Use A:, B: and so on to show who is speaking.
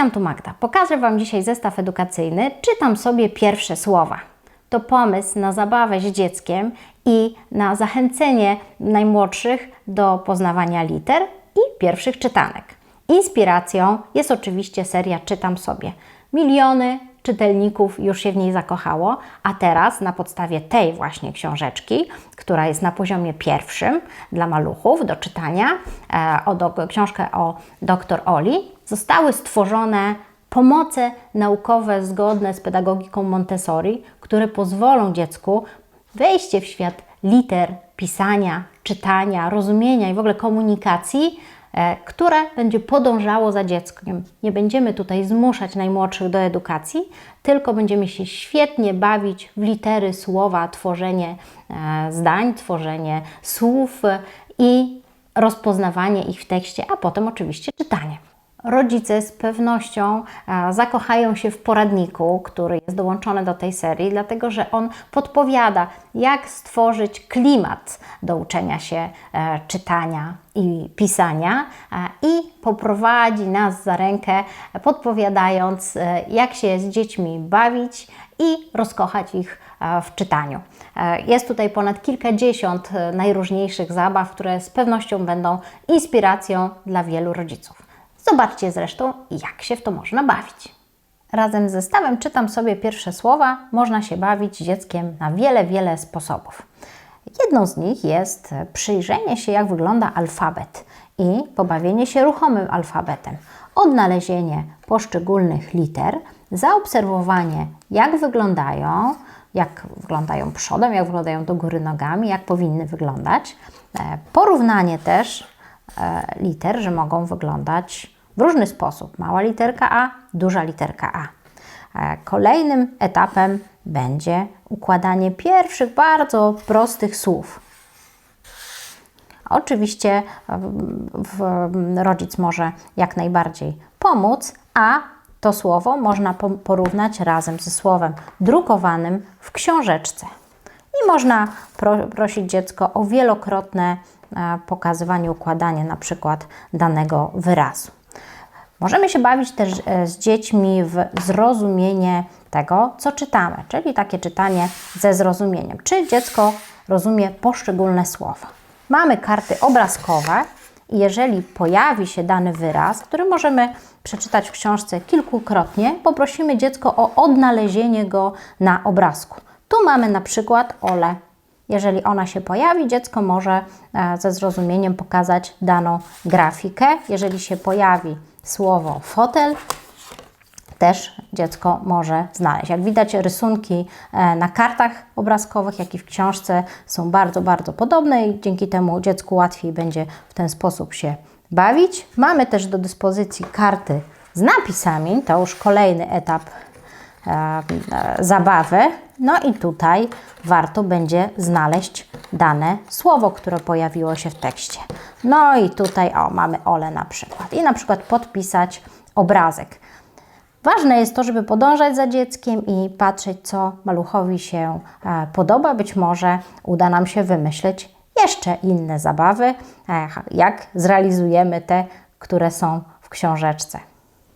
A: Witam tu Magda. Pokażę Wam dzisiaj zestaw edukacyjny. Czytam sobie pierwsze słowa. To pomysł na zabawę z dzieckiem i na zachęcenie najmłodszych do poznawania liter i pierwszych czytanek. Inspiracją jest oczywiście seria Czytam sobie. Miliony czytelników już się w niej zakochało, a teraz na podstawie tej właśnie książeczki, która jest na poziomie pierwszym dla maluchów do czytania, e, o do, książkę o dr Oli, zostały stworzone pomoce naukowe zgodne z pedagogiką Montessori, które pozwolą dziecku wejście w świat liter, pisania, czytania, rozumienia i w ogóle komunikacji, które będzie podążało za dzieckiem. Nie będziemy tutaj zmuszać najmłodszych do edukacji, tylko będziemy się świetnie bawić w litery, słowa, tworzenie e, zdań, tworzenie słów e, i rozpoznawanie ich w tekście, a potem oczywiście czytanie. Rodzice z pewnością e, zakochają się w poradniku, który jest dołączony do tej serii, dlatego że on podpowiada, jak stworzyć klimat do uczenia się e, czytania i pisania e, i poprowadzi nas za rękę, podpowiadając, jak się z dziećmi bawić i rozkochać ich w czytaniu. Jest tutaj ponad kilkadziesiąt najróżniejszych zabaw, które z pewnością będą inspiracją dla wielu rodziców. Zobaczcie zresztą, jak się w to można bawić. Razem z zestawem czytam sobie pierwsze słowa. Można się bawić dzieckiem na wiele, wiele sposobów. Jedną z nich jest przyjrzenie się, jak wygląda alfabet i pobawienie się ruchomym alfabetem. Odnalezienie poszczególnych liter, zaobserwowanie, jak wyglądają, jak wyglądają przodem, jak wyglądają do góry nogami, jak powinny wyglądać. E, Porównanie też liter, że mogą wyglądać w różny sposób. Mała literka A, duża literka A. E, Kolejnym etapem będzie układanie pierwszych bardzo prostych słów. Oczywiście rodzic może jak najbardziej pomóc, a to słowo można po- porównać razem ze słowem drukowanym w książeczce. I można pro, prosić dziecko o wielokrotne e, pokazywanie, układanie na przykład danego wyrazu. Możemy się bawić też e, z dziećmi w zrozumienie tego, co czytamy, czyli takie czytanie ze zrozumieniem. Czy dziecko rozumie poszczególne słowa? Mamy karty obrazkowe i jeżeli pojawi się dany wyraz, który możemy przeczytać w książce kilkukrotnie, poprosimy dziecko o odnalezienie go na obrazku. Tu mamy na przykład Ole. Jeżeli ona się pojawi, dziecko może e, ze zrozumieniem pokazać daną grafikę. Jeżeli się pojawi słowo fotel, też dziecko może znaleźć. Jak widać, rysunki e, na kartach obrazkowych, jak i w książce są bardzo, bardzo podobne i dzięki temu dziecku łatwiej będzie w ten sposób się bawić. Mamy też do dyspozycji karty z napisami, to już kolejny etap zabawy. No i tutaj warto będzie znaleźć dane słowo, które pojawiło się w tekście. No i tutaj o, mamy Ole na przykład. I na przykład podpisać obrazek. Ważne jest to, żeby podążać za dzieckiem i patrzeć, co maluchowi się e, podoba. Być może uda nam się wymyśleć jeszcze inne zabawy, e, jak zrealizujemy te, które są w książeczce.